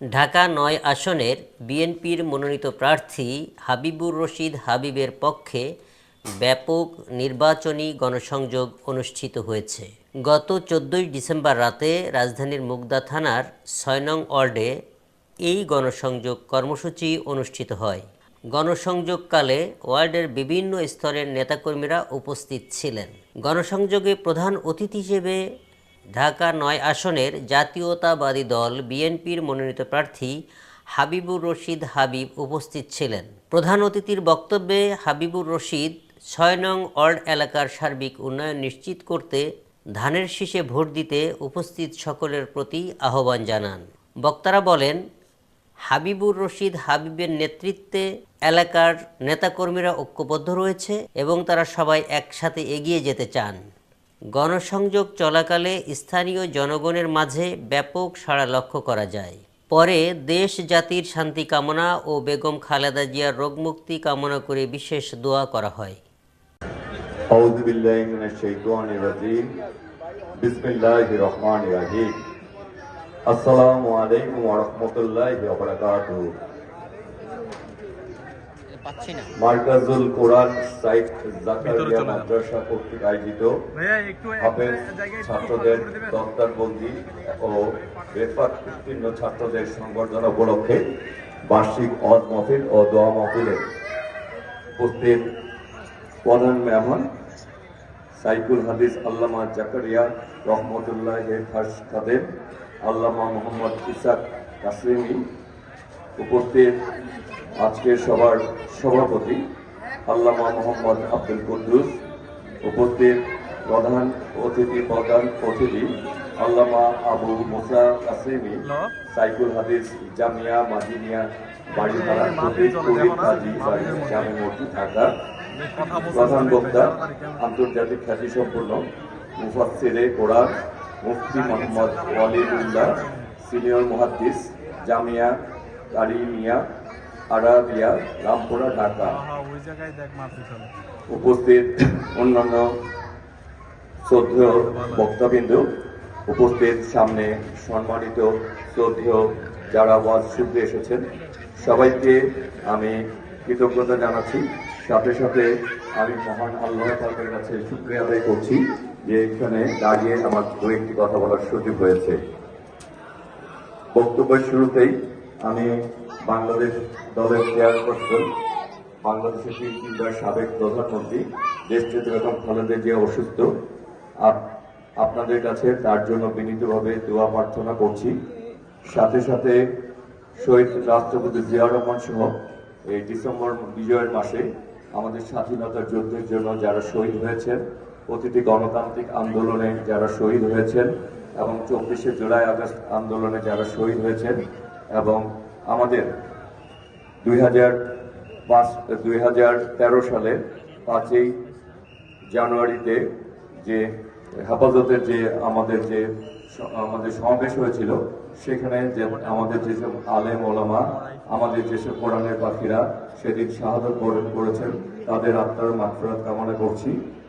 ঢাকা নয় আসনের বিএনপির মনোনীত প্রার্থী হাবিবুর রশিদ হাবিবের পক্ষে ব্যাপক নির্বাচনী গণসংযোগ অনুষ্ঠিত হয়েছে। গত চোদ্দোই ডিসেম্বর রাতে রাজধানীর মুগদা থানার ছয় নং ওয়ার্ডে এই গণসংযোগ কর্মসূচি অনুষ্ঠিত হয়। গণসংযোগকালে ওয়ার্ডের বিভিন্ন স্তরের নেতাকর্মীরা উপস্থিত ছিলেন। গণসংযোগে প্রধান অতিথি হিসেবে ঢাকা নয় আসনের জাতীয়তাবাদী দল বিএনপির মনোনীত প্রার্থী হাবিবুর রশিদ হাবিব উপস্থিত ছিলেন। প্রধান অতিথির বক্তব্যে হাবিবুর রশিদ, ছয় নং ওয়ার্ড এলাকার সার্বিক উন্নয়ন নিশ্চিত করতে, ধানের শীষে ভোট দিতে উপস্থিত সকলের প্রতি আহ্বান জানান। বক্তারা বলেন, হাবিবুর রশিদ হাবিবের নেতৃত্বে এলাকার নেতাকর্মীরা ঐক্যবদ্ধ রয়েছে এবং তারা সবাই একসাথে এগিয়ে যেতে চান। গণসংযোগ চলাকালে স্থানীয় জনগণের মাঝে ব্যাপক সাড়া লক্ষ্য করা যায়। পরে দেশ জাতির শান্তি কামনা ও বেগম খালেদা জিয়ার রোগমুক্তি কামনা করে বিশেষ দোয়া করা হয়। পাচ্ছি না মার্কাজুল কোরআন সাইদ জাকারিয়া মাদ্রাসা কর্তৃক আয়োজিত হাফেজ ছাত্রদের? দফতরবন্দি ও বেফাক উত্তীর্ণ ছাত্রদের সংবর্ধনা উপলক্ষে বার্ষিক অদ মহফিল ও দোয়া মহফিলে উপস্থিত প্রধান মেহমান সাইকুল হাদিস আল্লামা জাকারিয়া রহমতুল্লাহ খাস খাদেম আল্লামা মোহাম্মদ ইসাক উপস্থিত আজকের সবার সভাপতি আল্লামা মোহাম্মদ আব্দুল কুদ্দুস, উপস্থিত প্রধান অতিথি প্রধান অতিথি আল্লামা আবু মুসা কাসিমি সাইকুল হাদিস জামিয়া মাদিনিয়া, বাড়িপাড়া কাজী জামে মসজিদ প্রধান বক্তা, আন্তর্জাতিক খ্যাতি সম্পন্ন মুফাসসিরে কোরআন, মুফতি মোহাম্মদ ওয়ালিদুল্লাহ, সিনিয়র মুহাদ্দিস জামিয়া কারিমিয়া আরাবিয়া রামপুরা ঢাকা। উপস্থিত অন্যান্য শ্রদ্ধেয় বক্তাবৃন্দ, উপস্থিত সামনে সম্মানিত শ্রদ্ধেয় যারা ওয়াজ শুনতে এসেছেন, সবাইকে আমি কৃতজ্ঞতা জানাচ্ছি সাথে সাথে আমি মহান আল্লাহ পাকের কাছে শুক্রিয়া আদায় করছি যে এখানে দাঁড়িয়ে আমার দু একটি কথা বলার সুযোগ হয়েছে বক্তব্যের শুরুতেই আমি বাংলাদেশ দলের চেয়ারপারসন, বাংলাদেশের তিনবার সাবেক প্রধানমন্ত্রী দেশটিতে বেগম খালেদা জিয়া অসুস্থ। আপ- আপনাদের কাছে তার জন্য বিনীতভাবে দোয়া প্রার্থনা করছি। সাথে সাথে শহীদ রাষ্ট্রপতি জিয়া রহমান সহ এই ডিসেম্বর বিজয়ের মাসে আমাদের স্বাধীনতা যুদ্ধের জন্য যারা শহীদ হয়েছেন, প্রতিটি গণতান্ত্রিক আন্দোলনে যারা শহীদ হয়েছেন এবং চব্বিশে জুলাই আগস্ট আন্দোলনে যারা শহীদ হয়েছেন এবং আমাদের দুই হাজার পাঁচ, দুই হাজার তেরো সালের পাঁচই জানুয়ারিতে যে হেফাজতের যে আমাদের যে আমাদের সমাবেশ হয়েছিল, সেখানে যে আমাদের যেসব আলেম ওলামা, আমাদের যেসব কোরআনের পাখিরা সেদিন শাহাদত বরণ করেছেন তাদের আত্মার মাত্রা কামনা করছি।